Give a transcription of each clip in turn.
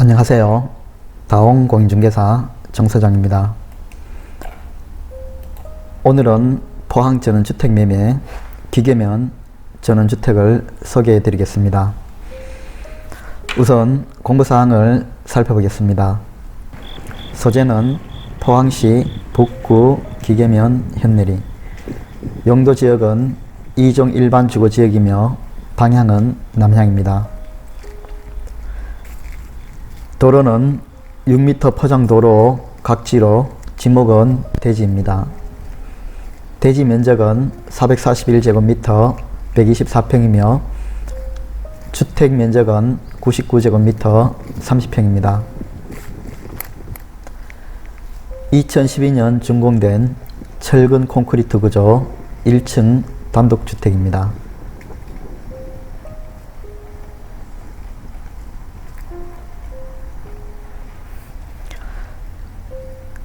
안녕하세요. 다홍 공인중개사 정서장입니다. 오늘은 포항 전원주택 매매 기계면 전원주택을 소개해 드리겠습니다. 우선 공부사항을 살펴보겠습니다. 소재는 포항시 북구 기계면 현내리 용도 지역은 2종 일반 주거 지역이며 방향은 남향입니다. 도로는 6m 포장도로 각지로 지목은 대지입니다. 대지 면적은 441제곱미터 124평이며 주택 면적은 99제곱미터 30평입니다. 2012년 준공된 철근 콘크리트 구조 1층 단독주택입니다.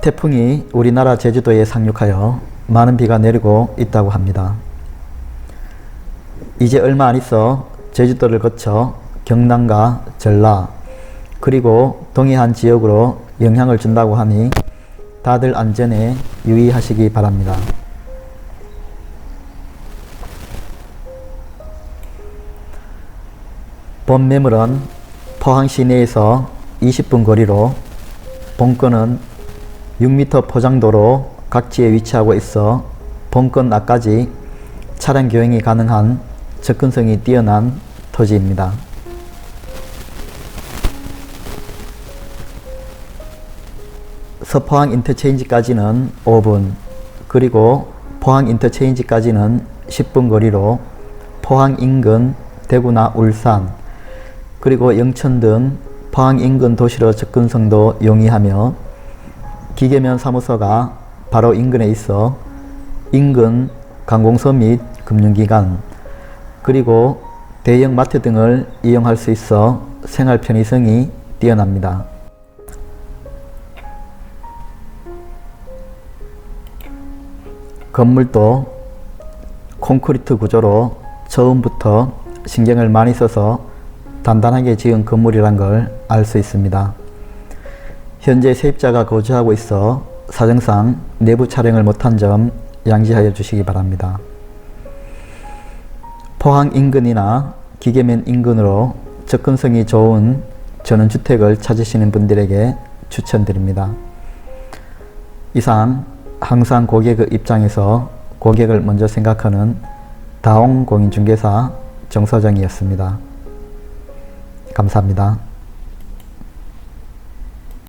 태풍이 우리나라 제주도에 상륙하여 많은 비가 내리고 있다고 합니다. 이제 얼마 안 있어 제주도를 거쳐 경남과 전라 그리고 동해안 지역으로 영향을 준다고 하니 다들 안전에 유의하시기 바랍니다. 본 매물은 포항 시내에서 20분 거리로 본건은 6m 포장도로 각지에 위치하고 있어 본건 앞까지 차량 교행이 가능한 접근성이 뛰어난 토지입니다. 서포항 인터체인지까지는 5분, 그리고 포항 인터체인지까지는 10분 거리로 포항 인근 대구나 울산, 그리고 영천 등 포항 인근 도시로 접근성도 용이하며 기계면 사무소가 바로 인근에 있어 인근 관공서 및 금융기관 그리고 대형 마트 등을 이용할 수 있어 생활 편의성이 뛰어납니다. 건물도 콘크리트 구조로 처음부터 신경을 많이 써서 단단하게 지은 건물이란 걸 알 수 있습니다. 현재 세입자가 거주하고 있어 사정상 내부 촬영을 못한 점 양지하여 주시기 바랍니다. 포항 인근이나 기계면 인근으로 접근성이 좋은 전원주택을 찾으시는 분들에게 추천드립니다. 이상 항상 고객의 입장에서 고객을 먼저 생각하는 다홍 공인중개사 정서정이었습니다. 감사합니다.